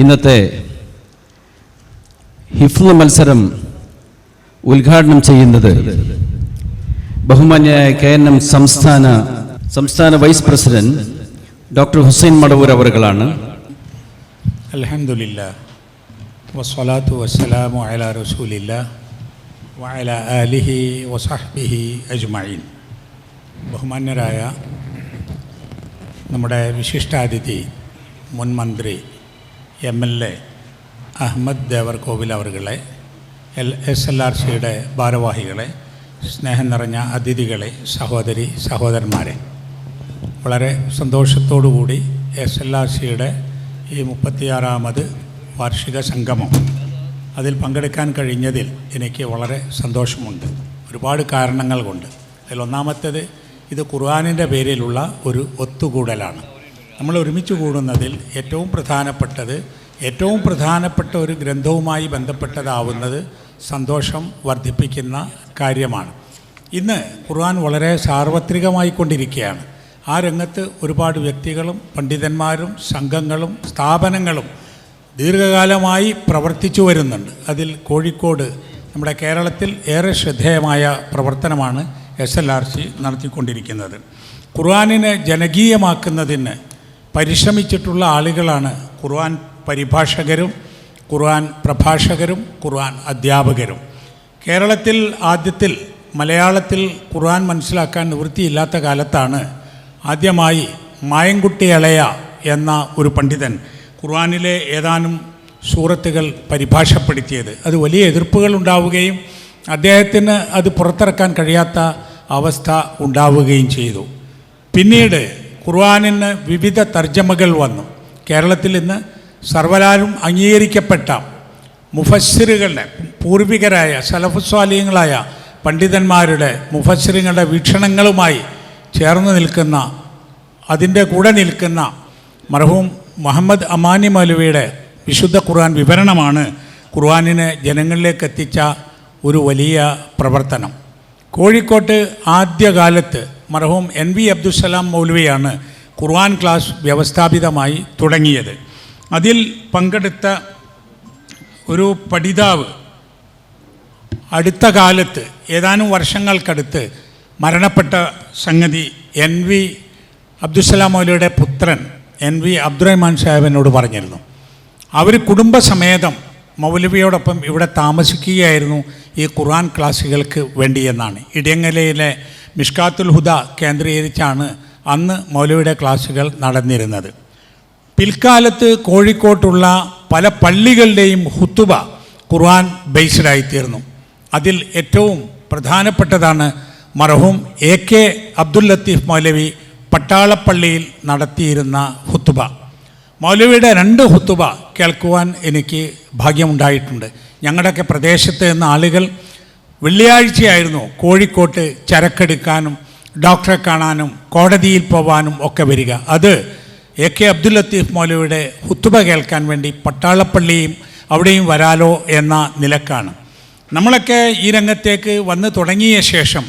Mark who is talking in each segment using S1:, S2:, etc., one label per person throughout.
S1: ഇന്നത്തെ ഹിഫ്ല് മത്സരം ഉദ്ഘാടനം ചെയ്യുന്നത് ബഹുമാന്യായ കെ എൻ എം സംസ്ഥാന സംസ്ഥാന vice president doctor Hussain Madavoor അവറുകളാണ്.
S2: ആലിഹി വസഹ്ബിഹി അജ്മഈൻ. ബഹുമാന്യരായ നമ്മുടെ വിശിഷ്ടാതിഥി മുൻ മന്ത്രി M L A Ahammed Devarkovil അവർകളെ L S L R സിയുടെ ഭാരവാഹികളെ സ്നേഹം നിറഞ്ഞ അതിഥികളെ സഹോദരി സഹോദരന്മാരെ. വളരെ സന്തോഷത്തോടുകൂടി എസ് എൽ ആർ സിയുടെ ഈ മുപ്പത്തിയാറാമത് വാർഷിക സംഗമം. അതിൽ പങ്കെടുക്കാൻ കഴിഞ്ഞതിൽ എനിക്ക് വളരെ സന്തോഷമുണ്ട്. ഒരുപാട് കാരണങ്ങൾ കൊണ്ട്. അതിലൊന്നാമത്തേത് ഇത് ഖുർആാനിന്റെ പേരിലുള്ള ഒരു ഒത്തുകൂടലാണ്. നമ്മൾ ഒരുമിച്ച് കൂടുന്നതിൽ ഏറ്റവും പ്രധാനപ്പെട്ടത് ഏറ്റവും പ്രധാനപ്പെട്ട ഒരു ഗ്രന്ഥവുമായി ബന്ധപ്പെട്ടതാവുന്നത് സന്തോഷം വർദ്ധിപ്പിക്കുന്ന കാര്യമാണ്. ഇന്ന് ഖുർആൻ വളരെ സാർവത്രികമായി കൊണ്ടിരിക്കുകയാണ്. ആ രംഗത്ത് ഒരുപാട് വ്യക്തികളും പണ്ഡിതന്മാരും സംഘങ്ങളും സ്ഥാപനങ്ങളും ദീർഘകാലമായി പ്രവർത്തിച്ചു വരുന്നുണ്ട്. അതിൽ കോഴിക്കോട് നമ്മുടെ കേരളത്തിൽ ഏറെ ശ്രദ്ധേയമായ പ്രവർത്തനമാണ് എസ് എൽ ആർ സി നടത്തിക്കൊണ്ടിരിക്കുന്നത്. ഖുർആാനിനെ ജനകീയമാക്കുന്നതിന് പരിശ്രമിച്ചിട്ടുള്ള ആളുകളാണ് ഖുർആൻ പരിഭാഷകരും ഖുർആൻ പ്രഭാഷകരും ഖുർആൻ അധ്യാപകരും. കേരളത്തിൽ ആദ്യത്തിൽ മലയാളത്തിൽ ഖുർആൻ മനസ്സിലാക്കാൻ നിവൃത്തിയില്ലാത്ത കാലത്താണ് ആദ്യമായി മായൻകുട്ടി അളയ എന്ന ഒരു പണ്ഡിതൻ ഖുർആാനിലെ ഏതാനും സൂറത്തുകൾ പരിഭാഷപ്പെടുത്തിയത്. അത് വലിയ എതിർപ്പുകൾ ഉണ്ടാവുകയും അദ്ദേഹത്തിന് അത് പുറത്തിറക്കാൻ കഴിയാത്ത അവസ്ഥ ഉണ്ടാവുകയും ചെയ്തു. പിന്നീട് ഖുർആനിന് വിവിധ തർജമകൾ വന്നു. കേരളത്തിൽ ഇന്ന് സർവലാലും അംഗീകരിക്കപ്പെട്ട മുഫസ്സിറുകളുടെ പൂർവികരായ സലഫുസ്വാലീയങ്ങളായ പണ്ഡിതന്മാരുടെ മുഫസ്സിറുകളുടെ വീക്ഷണങ്ങളുമായി ചേർന്ന് നിൽക്കുന്ന അതിന്റെ കൂടെ നിൽക്കുന്ന മർഹൂം മുഹമ്മദ് അമാനി മൗലവിയുടെ വിശുദ്ധ ഖുർആൻ വിവരണമാണ് ഖുർആാനിനെ ജനങ്ങളിലേക്ക് എത്തിച്ച ഒരു വലിയ പ്രവർത്തനം. കോഴിക്കോട്ട് ആദ്യകാലത്ത് മർഹൂം എൻ വി അബ്ദുസലാം മൗലവിയാണ് ഖുർആൻ ക്ലാസ് വ്യവസ്ഥാപിതമായി തുടങ്ങിയത്. അതിൽ പങ്കെടുത്ത ഒരു പഠിതാവ് അടുത്ത കാലത്ത് ഏതാനും വർഷങ്ങൾക്കടുത്ത് മരണപ്പെട്ട സംഗതി എൻ വി അബ്ദുസലാം മൗലയുടെ പുത്രൻ എൻ വി അബ്ദുറഹ്മാൻ സാഹിബിനോട് പറഞ്ഞിരുന്നു. അവർ കുടുംബസമേതം മൗലവിയോടൊപ്പം ഇവിടെ താമസിക്കുകയായിരുന്നു ഈ ഖുർആൻ ക്ലാസ്സുകൾക്ക് വേണ്ടിയെന്നാണ് ഇടയങ്ങലയിലെ മിഷ്കാത്തുൽ ഹുദ കേന്ദ്രീകരിച്ചാണ് അന്ന് മൗലവിയുടെ ക്ലാസ്സുകൾ നടന്നിരുന്നത്. പിൽക്കാലത്ത് കോഴിക്കോട്ടുള്ള പല പള്ളികളുടെയും ഹുത്തുബ ഖുർആൻ ബേസ്ഡായിത്തീർന്നു. അതിൽ ഏറ്റവും പ്രധാനപ്പെട്ടതാണ് മർഹൂം എ കെ അബ്ദുൽ ലത്തീഫ് മൗലവി പട്ടാളപ്പള്ളിയിൽ നടത്തിയിരുന്ന ഹുത്തുബ. മൗലവിയുടെ രണ്ട് ഹുത്തുബ കേൾക്കുവാൻ എനിക്ക് ഭാഗ്യമുണ്ടായിട്ടുണ്ട്. ഞങ്ങളുടെയൊക്കെ പ്രദേശത്ത് നിന്ന് ആളുകൾ വെള്ളിയാഴ്ചയായിരുന്നു കോഴിക്കോട്ട് ചരക്കെടുക്കാനും ഡോക്ടറെ കാണാനും കോടതിയിൽ പോവാനും ഒക്കെ വരിക. അത് എ കെ അബ്ദുൽ ലത്തീഫ് മൗലവിയുടെ ഹുത്തുബ കേൾക്കാൻ വേണ്ടി പട്ടാളപ്പള്ളിയും അവിടെയും വരാലോ എന്ന നിലക്കാണ്. നമ്മളൊക്കെ ഈ രംഗത്തേക്ക് വന്ന് തുടങ്ങിയ ശേഷം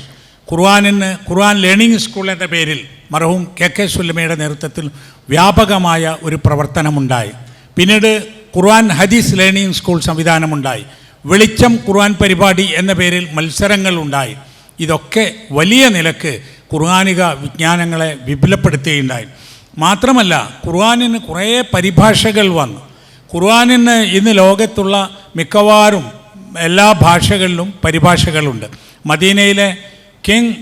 S2: ഖുർആാനിന് ഖുർആൻ ലേണിംഗ് സ്കൂൾ എന്ന പേരിൽ മറഹൂം കെ കെ സുല്ലമയുടെ നേതൃത്വത്തിൽ വ്യാപകമായ ഒരു പ്രവർത്തനമുണ്ടായി. പിന്നീട് ഖുർആൻ ഹദീസ് ലേണിംഗ് സ്കൂൾ സംവിധാനമുണ്ടായി. വെളിച്ചം ഖുർആൻ പരിപാടി എന്ന പേരിൽ മത്സരങ്ങൾ ഉണ്ടായി. ഇതൊക്കെ വലിയ നിലയ്ക്ക് ഖുർആാനിക വിജ്ഞാനങ്ങളെ വിപുലപ്പെടുത്തുകയുണ്ടായി മാത്രമല്ല ഖുർആാനിന് കുറേ പരിഭാഷകൾ വന്നു. ഖുർആാനിന് ഇന്ന് ലോകത്തുള്ള മിക്കവാറും എല്ലാ ഭാഷകളിലും പരിഭാഷകളുണ്ട്. മദീനയിലെ കിങ്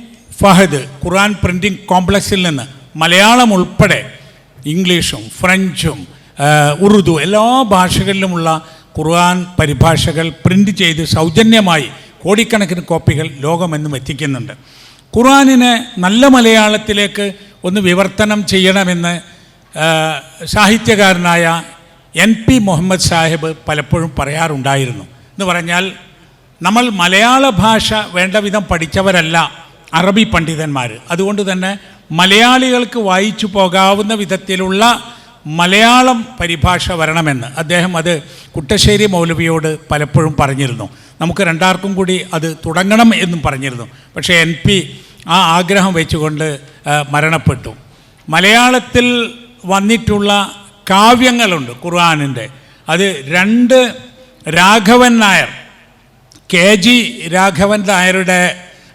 S2: ഫഹദ് ഖുർആൻ പ്രിന്റിംഗ് കോംപ്ലക്സിൽ നിന്ന് മലയാളം ഉൾപ്പെടെ ഇംഗ്ലീഷും ഫ്രഞ്ചും ഉറുദു എല്ലാ ഭാഷകളിലുമുള്ള ഖുർആൻ പരിഭാഷകൾ പ്രിന്റ് ചെയ്ത് സൗജന്യമായി കോടിക്കണക്കിന് കോപ്പികൾ ലോകമെന്നും എത്തിക്കുന്നുണ്ട്. ഖുർആനിനെ നല്ല മലയാളത്തിലേക്ക് ഒന്ന് വിവർത്തനം ചെയ്യണമെന്ന് സാഹിത്യകാരനായ എൻ പി മുഹമ്മദ് സാഹിബ് പലപ്പോഴും പറയാറുണ്ടായിരുന്നു. എന്ന് പറഞ്ഞാൽ നമ്മൾ മലയാള ഭാഷ വേണ്ട വിധം പഠിച്ചവരല്ല അറബി പണ്ഡിതന്മാർ അതുകൊണ്ട് തന്നെ മലയാളികൾക്ക് വായിച്ചു പോകാവുന്ന വിധത്തിലുള്ള മലയാളം പരിഭാഷ വരണമെന്ന് അദ്ദേഹം അത് കുട്ടശ്ശേരി മൗലവിയോട് പലപ്പോഴും പറഞ്ഞിരുന്നു. നമുക്ക് രണ്ടാർക്കും കൂടി അത് തുടങ്ങണം എന്നും പറഞ്ഞിരുന്നു. പക്ഷേ എൻ പി ആ ആഗ്രഹം വെച്ചുകൊണ്ട് മരണപ്പെട്ടു. മലയാളത്തിൽ വന്നിട്ടുള്ള കാവ്യങ്ങളുണ്ട് ഖുർആാനിന്റെ. അത് രണ്ട് രാഘവൻ നായർ കെ ജി രാഘവൻ നായരുടെ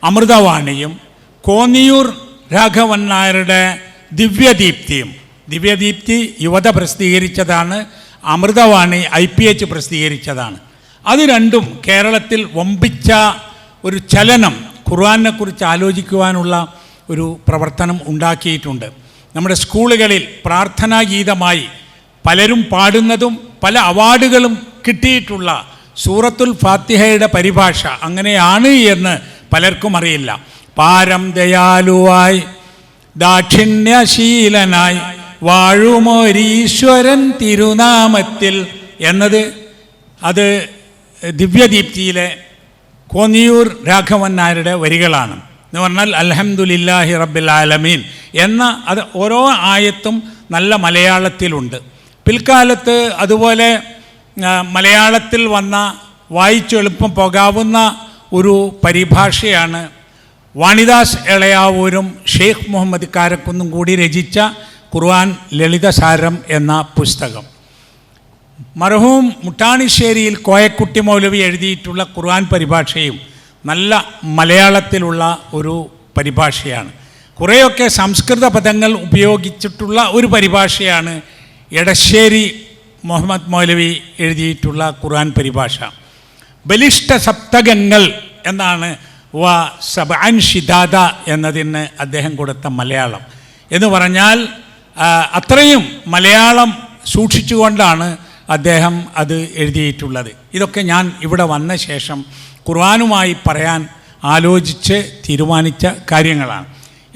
S2: അമൃതവാണിയും കോന്നിയൂർ രാഘവൻ നായരുടെ ദിവ്യദീപ്തിയും. ദിവ്യദീപ്തി യുവത പ്രസിദ്ധീകരിച്ചതാണ് അമൃതവാണി ഐ പി എച്ച് പ്രസിദ്ധീകരിച്ചതാണ്. അത് രണ്ടും കേരളത്തിൽ വമ്പിച്ച ഒരു ചലനം ഖുർആാനെക്കുറിച്ച് കുറിച്ച് ആലോചിക്കുവാനുള്ള ഒരു പ്രവർത്തനം ഉണ്ടാക്കിയിട്ടുണ്ട്. നമ്മുടെ സ്കൂളുകളിൽ പ്രാർത്ഥനാ ഗീതമായി പലരും പാടുന്നതും പല അവാർഡുകളും കിട്ടിയിട്ടുള്ള സൂറത്തുൽ ഫാത്തിഹയുടെ പരിഭാഷ അങ്ങനെയാണ് എന്ന് പലർക്കും അറിയില്ല. പാരം ദയാലുവായി ദാക്ഷിണ്യശീലനായി വാഴുമൊരീശ്വരൻ തിരുനാമത്തിൽ എന്നത് അത് ദിവ്യദീപ്തിയിലെ കോന്നിയൂർ രാഘവൻ നായരുടെ വരികളാണ്. എന്ന് പറഞ്ഞാൽ അലഹമുല്ലാഹി റബ്ബിൽ ആലമീൻ എന്ന അത് ഓരോ ആയത്തും നല്ല മലയാളത്തിലുണ്ട്. പിൽക്കാലത്ത് അതുപോലെ മലയാളത്തിൽ വന്ന വായിച്ചു എളുപ്പം പോകാവുന്ന ഒരു പരിഭാഷയാണ് വാണിദാസ് എളയാവൂരും ഷെയ്ഖ് മുഹമ്മദ് കാരക്കുന്നും കൂടി രചിച്ച ഖുർആൻ ലളിതസാരം എന്ന പുസ്തകം. മർഹൂം മുട്ടാണിശ്ശേരിയിൽ കോയക്കുട്ടി മൗലവി എഴുതിയിട്ടുള്ള ഖുർആൻ പരിഭാഷയും നല്ല മലയാളത്തിലുള്ള ഒരു പരിഭാഷയാണ്. കുറേയൊക്കെ സംസ്കൃത പദങ്ങൾ ഉപയോഗിച്ചിട്ടുള്ള ഒരു പരിഭാഷയാണ് എടശ്ശേരി മുഹമ്മദ് മൗലവി എഴുതിയിട്ടുള്ള ഖുർആൻ പരിഭാഷ. ബലിഷ്ഠ സപ്തകങ്ങൾ എന്നാണ് വ സബാൻ ഷിദാദ എന്നതിന് അദ്ദേഹം കൊടുത്ത മലയാളം. എന്ന് പറഞ്ഞാൽ അത്രയും മലയാളം സൂക്ഷിച്ചുകൊണ്ടാണ് അദ്ദേഹം അത് എഴുതിയിട്ടുള്ളത്. ഇതൊക്കെ ഞാൻ ഇവിടെ വന്ന ശേഷം ഖുർആനുമായി പറയാൻ ആലോചിച്ച് തീരുമാനിച്ച കാര്യങ്ങളാണ്.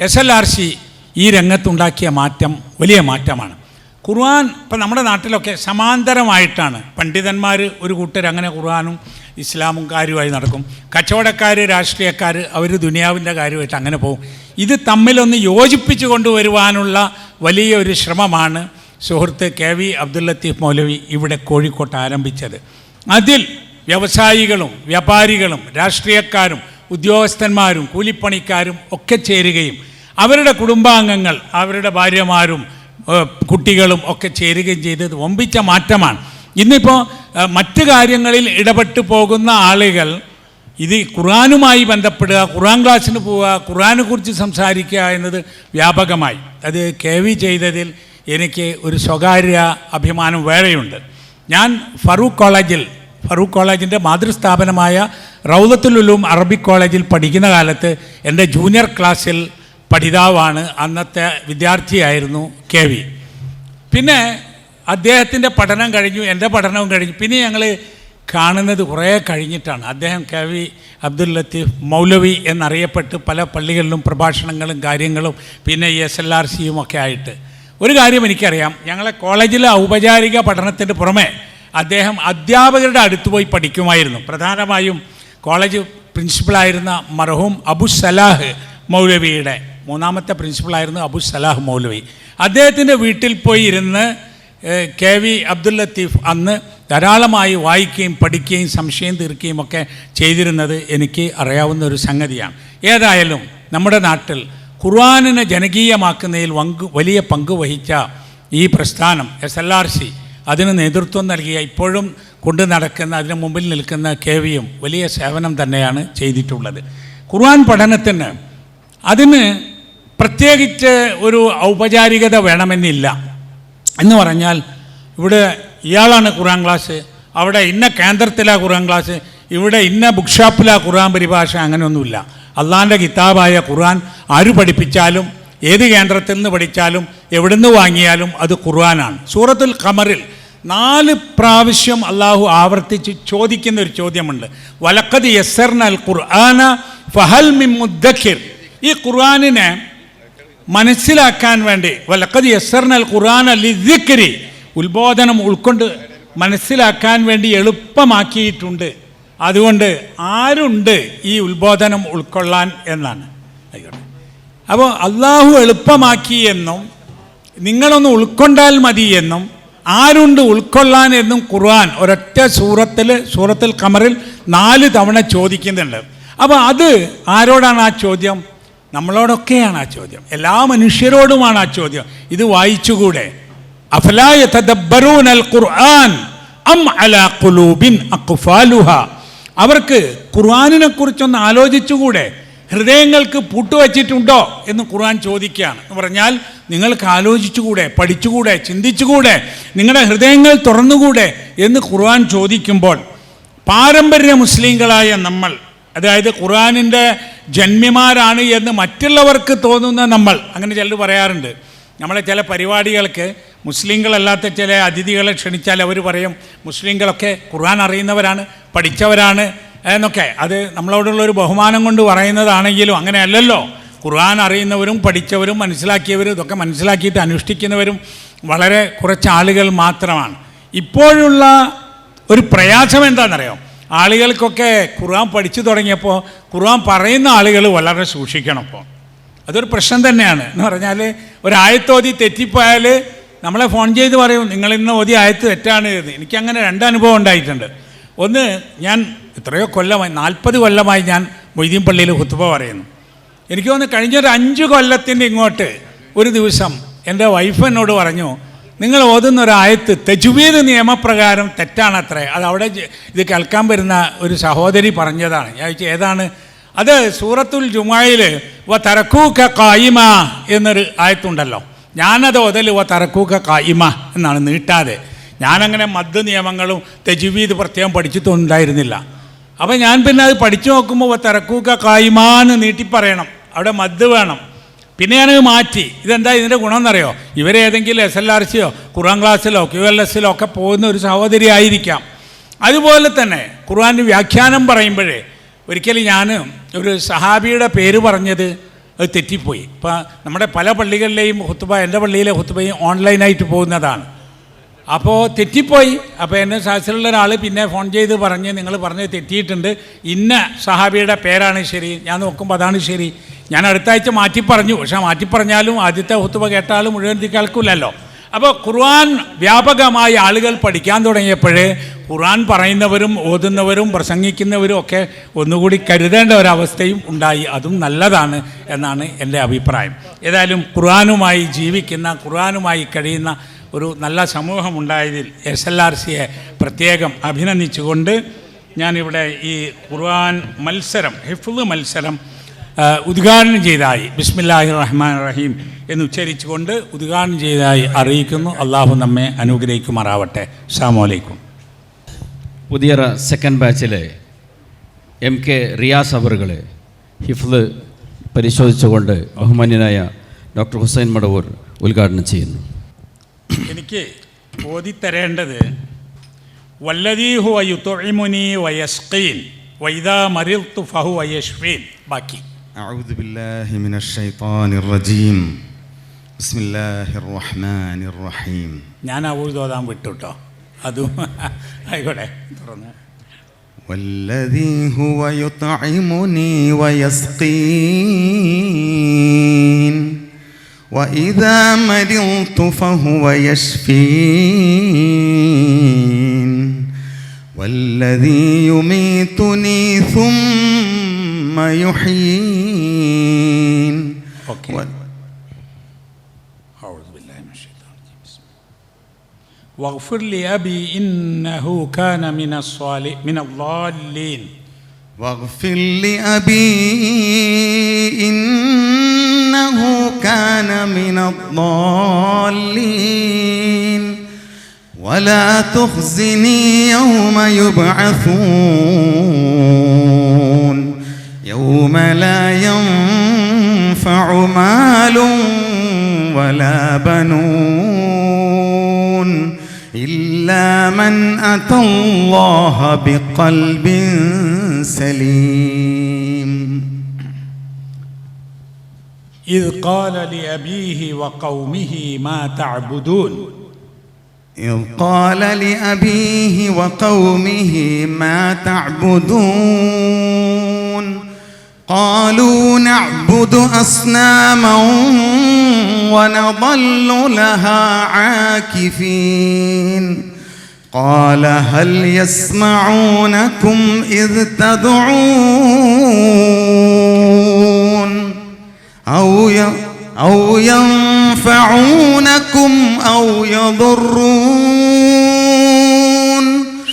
S2: എസ് എൽ ആർ സി ഈ രംഗത്തുണ്ടാക്കിയ മാറ്റം വലിയ മാറ്റമാണ്. ഖുർആൻ ഇപ്പം നമ്മുടെ നാട്ടിലൊക്കെ സമാന്തരമായിട്ടാണ്. പണ്ഡിതന്മാർ ഒരു കൂട്ടർ അങ്ങനെ ഖുർആനും ഇസ്ലാമും കാര്യമായി നടക്കും. കച്ചവടക്കാർ രാഷ്ട്രീയക്കാർ അവർ ദുനിയാവിന്റെ കാര്യമായിട്ട് അങ്ങനെ പോകും. ഇത് തമ്മിലൊന്ന് യോജിപ്പിച്ച് കൊണ്ടുവരുവാനുള്ള വലിയ ഒരു ശ്രമമാണ് സുഹൃത്ത് കെ വി അബ്ദുൽ ലത്തീഫ് മൗലവി ഇവിടെ കോഴിക്കോട്ട് ആരംഭിച്ചത്. അതിൽ വ്യവസായികളും വ്യാപാരികളും രാഷ്ട്രീയക്കാരും ഉദ്യോഗസ്ഥന്മാരും കൂലിപ്പണിക്കാരും ഒക്കെ ചേരുകയും അവരുടെ കുടുംബാംഗങ്ങൾ അവരുടെ ഭാര്യമാരും കുട്ടികളും ഒക്കെ ചേരുകയും ചെയ്തത് വമ്പിച്ച മാറ്റമാണ്. ഇന്നിപ്പോൾ മറ്റു കാര്യങ്ങളിൽ ഇടപെട്ടു പോകുന്ന ആളുകൾ ഇത് ഖുറാനുമായി ബന്ധപ്പെടുക ഖുറാൻ ക്ലാസ്സിന് പോവുക ഖുറാനെ കുറിച്ച് സംസാരിക്കുക എന്നത് വ്യാപകമായി. അത് കെ വി ചെയ്തതിൽ എനിക്ക് ഒരു സ്വകാര്യ അഭിമാനം വേറെയുണ്ട്. ഞാൻ ഫറൂഖ് കോളേജിൽ ഫറൂഖ് കോളേജിന്റെ മാതൃസ്ഥാപനമായ റൗദത്തുലുലും അറബിക് കോളേജിൽ പഠിക്കുന്ന കാലത്ത് എന്റെ ജൂനിയർ ക്ലാസ്സിൽ പഠിതാവാണ് അന്നത്തെ വിദ്യാർത്ഥിയായിരുന്നു കെ വി. പിന്നെ അദ്ദേഹത്തിന്റെ പഠനം കഴിഞ്ഞു എന്റെ പഠനവും കഴിഞ്ഞു. പിന്നെ ഞങ്ങൾ കാണുന്നത് കുറേ കഴിഞ്ഞിട്ടാണ്. അദ്ദേഹം കെ വി അബ്ദുൽ ലത്തീഫ് മൗലവി എന്നറിയപ്പെട്ട് പല പള്ളികളിലും പ്രഭാഷണങ്ങളും കാര്യങ്ങളും പിന്നെ എസ് എൽ ആർ സിയും ഒക്കെ ആയിട്ട്. ഒരു കാര്യം എനിക്കറിയാം. ഞങ്ങളെ കോളേജിലെ ഔപചാരിക പഠനത്തിന് പുറമെ അദ്ദേഹം അധ്യാപകരുടെ അടുത്ത് പോയി പഠിക്കുമായിരുന്നു. പ്രധാനമായും കോളേജ് പ്രിൻസിപ്പളായിരുന്ന മർഹൂം അബു സലാഹ് മൗലവിയുടെ മൂന്നാമത്തെ പ്രിൻസിപ്പളായിരുന്നു അബു സലാഹ് മൗലവി. അദ്ദേഹത്തിന്റെ വീട്ടിൽ പോയി ഇരുന്ന് കെ വി അബ്ദുൽ ലത്തീഫ് അന്ന് ധാരാളമായി വായിക്കുകയും പഠിക്കുകയും സംശയം തീർക്കുകയും ഒക്കെ ചെയ്തിരുന്നത് എനിക്ക് അറിയാവുന്ന ഒരു സംഗതിയാണ്. ഏതായാലും നമ്മുടെ നാട്ടിൽ ഖുർആാനിനെ ജനകീയമാക്കുന്നതിൽ വങ്ക് വലിയ പങ്ക് വഹിച്ച ഈ പ്രസ്ഥാനം എസ് എൽ ആർ സി അതിന് നേതൃത്വം നൽകിയ ഇപ്പോഴും കൊണ്ടു നടക്കുന്ന അതിന് മുമ്പിൽ നിൽക്കുന്ന കെ വിയും വലിയ സേവനം തന്നെയാണ് ചെയ്തിട്ടുള്ളത്. ഖുർആൻ പഠനത്തിന് അതിന് പ്രത്യേകിച്ച് ഒരു ഔപചാരികത വേണമെന്നില്ല. എന്ന് പറഞ്ഞാൽ ഇവിടെ ഇയാളാണ് ഖുറാൻ ക്ലാസ് അവിടെ ഇന്ന കേന്ദ്രത്തിലാണ് ഖുറാൻ ക്ലാസ് ഇവിടെ ഇന്ന ബുക്ക് ഷോപ്പിലാണ് ഖുറാൻ പരിഭാഷ അങ്ങനെയൊന്നുമില്ല. അള്ളാന്റെ കിതാബായ ഖുറാൻ ആര് പഠിപ്പിച്ചാലും ഏത് കേന്ദ്രത്തിൽ നിന്ന് പഠിച്ചാലും എവിടെ നിന്ന് വാങ്ങിയാലും അത് ഖുർആനാണ്. സൂറത്തുൽ ഖമറിൽ നാല് പ്രാവശ്യം അള്ളാഹു ആവർത്തിച്ച് ചോദിക്കുന്ന ഒരു ചോദ്യമുണ്ട്. വലക്കത് യസർനൽ ഖുർആന ഫഹൽ മിൻ മുദ്ദക്കിർ ഈ ഖുർആാനിനെ മനസ്സിലാക്കാൻ വേണ്ടി വലക്കത് യസർനൽ ഖുർആൻ ലിദിക്രി ഉത്ബോധനം ഉൾക്കൊണ്ട് മനസ്സിലാക്കാൻ വേണ്ടി എളുപ്പമാക്കിയിട്ടുണ്ട്. അതുകൊണ്ട് ആരുണ്ട് ഈ ഉത്ബോധനം ഉൾക്കൊള്ളാൻ എന്നാണ്. ആയിക്കോട്ടെ. അപ്പോൾ അള്ളാഹു എളുപ്പമാക്കി എന്നും നിങ്ങളൊന്ന് ഉൾക്കൊണ്ടാൽ മതി എന്നും ആരുണ്ട് ഉൾക്കൊള്ളാൻ എന്നും ഖുർആൻ ഒരൊറ്റ സൂറത്തിൽ സൂറത്തിൽ കമറിൽ നാല് തവണ ചോദിക്കുന്നുണ്ട്. അപ്പോൾ അത് ആരോടാണ് ആ ചോദ്യം? നമ്മളോടൊക്കെയാണ് ആ ചോദ്യം. എല്ലാ മനുഷ്യരോടുമാണ് ആ ചോദ്യം. ഇത് വായിച്ചുകൂടെ? ഖുർആൻ അം അലാ ഖുലൂബിൻ അവർക്ക് ഖുർആാനിനെ കുറിച്ചൊന്ന് ആലോചിച്ചുകൂടെ? ഹൃദയങ്ങൾക്ക് പൂട്ടുവച്ചിട്ടുണ്ടോ എന്ന് ഖുർആൻ ചോദിക്കുകയാണ്. എന്ന് പറഞ്ഞാൽ നിങ്ങൾക്ക് ആലോചിച്ചുകൂടെ പഠിച്ചുകൂടെ ചിന്തിച്ചുകൂടെ നിങ്ങളുടെ ഹൃദയങ്ങൾ തുറന്നുകൂടെ എന്ന് ഖുർആൻ ചോദിക്കുമ്പോൾ പാരമ്പര്യ മുസ്ലിങ്ങളായ നമ്മൾ അതായത് ഖുർആാനിന്റെ ജന്മിമാരാണ് എന്ന് മറ്റുള്ളവർക്ക് തോന്നുന്ന നമ്മൾ അങ്ങനെ ചിലർ പറയാറുണ്ട്. നമ്മളെ ചില പരിപാടികൾക്ക് മുസ്ലിങ്ങളല്ലാത്ത ചില അതിഥികളെ ക്ഷണിച്ചാൽ അവർ പറയും മുസ്ലിങ്ങളൊക്കെ ഖുർആൻ അറിയുന്നവരാണ് പഠിച്ചവരാണ് എന്നൊക്കെ. അത് നമ്മളോടുള്ള ഒരു ബഹുമാനം കൊണ്ട് പറയുന്നതാണെങ്കിലും അങ്ങനെയല്ലല്ലോ. ഖുർആൻ അറിയുന്നവരും പഠിച്ചവരും മനസ്സിലാക്കിയവരും ഇതൊക്കെ മനസ്സിലാക്കിയിട്ട് അനുഷ്ഠിക്കുന്നവരും വളരെ കുറച്ച് ആളുകൾ മാത്രമാണ്. ഇപ്പോഴുള്ള ഒരു പ്രയാസം എന്താണെന്നറിയോ? ആളുകൾക്കൊക്കെ ഖുർആൻ പഠിച്ചു തുടങ്ങിയപ്പോൾ ഖുർആൻ പറയുന്ന ആളുകൾ വളരെ സൂക്ഷിക്കണം ഇപ്പോൾ. അതൊരു പ്രശ്നം തന്നെയാണ്. എന്ന് പറഞ്ഞാൽ ഒരായത്തോതി തെറ്റിപ്പോയാൽ നമ്മളെ ഫോൺ ചെയ്ത് പറയും നിങ്ങൾ ഇന്ന് ഓതി ആയത്ത് തെറ്റാണ് എന്ന് എനിക്കങ്ങനെ രണ്ട് അനുഭവം ഉണ്ടായിട്ടുണ്ട്. ഒന്ന് ഞാൻ എത്രയോ കൊല്ലമായി നാൽപ്പത് കൊല്ലമായി ഞാൻ മൊയ്തീൻ പള്ളിയിൽ ഹുത്തുബ പറയുന്നു. എനിക്ക് തോന്നുന്നു കഴിഞ്ഞൊരു അഞ്ച് കൊല്ലത്തിന്റെ ഇങ്ങോട്ട് ഒരു ദിവസം എന്റെ വൈഫ് എന്നോട് പറഞ്ഞു നിങ്ങൾ ഓതുന്ന ഒരു ആയത്ത് തെജുവീദ് നിയമപ്രകാരം തെറ്റാണത്രേ. അത് അവിടെ ഇത് കേൾക്കാൻ വരുന്ന ഒരു സഹോദരി പറഞ്ഞതാണ്. ഞാൻ ചോദിച്ചു ഏതാണ്? അത് സൂറത്തുൽ ജുമായിൽ വ തരക്കൂക്ക കായിമ എന്നൊരു ആയത്തുണ്ടല്ലോ. ഞാനത് ഒതലുവ തറക്കൂക്ക കായിമ എന്നാണ് നീട്ടാതെ. ഞാനങ്ങനെ മദ് നിയമങ്ങളും തെജുവീദ് പ്രത്യേകം പഠിച്ചിട്ടുണ്ടായിരുന്നില്ല. അപ്പം ഞാൻ പിന്നെ അത് പഠിച്ചു നോക്കുമ്പോൾ തിരക്കൂക്ക കായ്മാന്ന് നീട്ടി പറയണം അവിടെ മദ് വേണം. പിന്നെ ഞാനത് മാറ്റി. ഇതെന്താ ഇതിന്റെ ഗുണം എന്നറിയോ ഇവരേതെങ്കിലും എസ് എൽ ആർ സിയോ ഖുറാൻ ക്ലാസ്സിലോ ക്യു എൽ എസിലോ ഒക്കെ പോകുന്ന ഒരു സഹോദരി ആയിരിക്കാം. അതുപോലെ തന്നെ ഖുർആന്റെ വ്യാഖ്യാനം പറയുമ്പോഴേ ഒരിക്കലും ഞാൻ ഒരു സഹാബിയുടെ പേര് പറഞ്ഞത് അത് തെറ്റിപ്പോയി. ഇപ്പം നമ്മുടെ പല പള്ളികളിലെയും ഹുത്തുബ എന്റെ പള്ളിയിലെ ഹുത്തുബയും ഓൺലൈനായിട്ട് പോകുന്നതാണ്. അപ്പോൾ തെറ്റിപ്പോയി. അപ്പോൾ എന്നെ സാഹസിലുള്ള ഒരാൾ പിന്നെ ഫോൺ ചെയ്ത് പറഞ്ഞ് നിങ്ങൾ പറഞ്ഞ് തെറ്റിയിട്ടുണ്ട്. ഇന്ന സഹാബിയുടെ പേരാണ് ശരി. ഞാൻ നോക്കുമ്പോൾ അതാണ് ശരി. ഞാൻ അടുത്ത ആഴ്ച മാറ്റി പറഞ്ഞു പക്ഷേ മാറ്റി പറഞ്ഞാലും ആദ്യത്തെ ഹുത്തുബ കേട്ടാലും മുഴുവൻ കേൾക്കില്ലല്ലോ അപ്പോൾ ഖുർആൻ വ്യാപകമായി ആളുകൾ പഠിക്കാൻ തുടങ്ങിയപ്പോൾ ഖുർആൻ പറയുന്നവരും ഓതുന്നവരും പ്രസംഗിക്കുന്നവരും ഒക്കെ ഒന്നുകൂടി കരുതേണ്ട ഒരവസ്ഥയും ഉണ്ടായി. അതും നല്ലതാണ് എന്നാണ് എന്റെ അഭിപ്രായം. ഏതായാലും ഖുർആനുമായി ജീവിക്കുന്ന ഖുർആനുമായി കഴിയുന്ന ഒരു നല്ല സമൂഹം ഉണ്ടായതിൽ എസ് എൽ ആർ സിയെ പ്രത്യേകം അഭിനന്ദിച്ചുകൊണ്ട് ഞാനിവിടെ ഈ ഖുർആൻ മത്സരം ഹിഫ്ള് മത്സരം ഉദ്ഘാടനം ചെയ്തായി ബിസ്മില്ലാഹി റഹ്മാൻ റഹീം എന്ന് ഉച്ചരിച്ചുകൊണ്ട് ഉദ്ഘാടനം ചെയ്തായി അറിയിക്കുന്നു. അള്ളാഹു നമ്മെ അനുഗ്രഹിക്കുമാറാവട്ടെ. അസ്സാമലൈക്കും
S1: പുതിയ സെക്കൻഡ് ബാച്ചിലെ എം കെ റിയാസ് അവറുകളെ ഹിഫ്ല് പരിശോധിച്ചുകൊണ്ട് ബഹുമാന്യനായ ഡോക്ടർ ഹുസൈൻ മടവൂർ ഉദ്ഘാടനം ചെയ്യുന്നു.
S2: എനിക്ക് ഓതിത്തരേണ്ടത് വല്ലദീഹു വയുതൊഴിമുനി വയസ്കീൻ വൈദാ മരിൽ ഫഹു വയഷ്ഫീൻ ബാക്കി.
S3: أعوذ بالله من الشيطان الرجيم بسم الله الرحمن الرحيم
S2: ഞാൻ ഔദ് ഓതാൻ വിട്ടു കേട്ടോ അതും ആയിക്കോട്ടെ തുറന്ന്
S3: والذي هو يطعمني ويسقين وإذا مرضت فهو يشفين والذي يميتني ثم ثم يحيين.
S2: أوكي.
S3: و...
S2: أعوذ بالله من الشيطان واغفر لي أبي إنه كان من الصالح من الضالين.
S3: واغفر لأبي إنه كان من الضالين. ولا تخزني يوم يبعثون. يوم لا ينفع مال ولا بنون إلا من أتى الله بقلب سليم.
S2: إذ قال لأبيه وقومه ما تعبدون؟
S3: إذ قال لأبيه وقومه ما تعبدون؟ قالوا نعبد أصناما ونظل لها عاكفين. قال هل يسمعونكم إذ تدعون أو أو ينفعونكم أو يضرون؟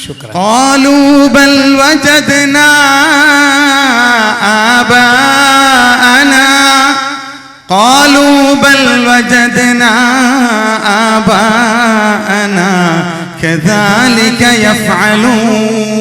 S2: شكرا.
S3: قالوا بل وجدنا وجدنا آباءنا كذلك يفعلون.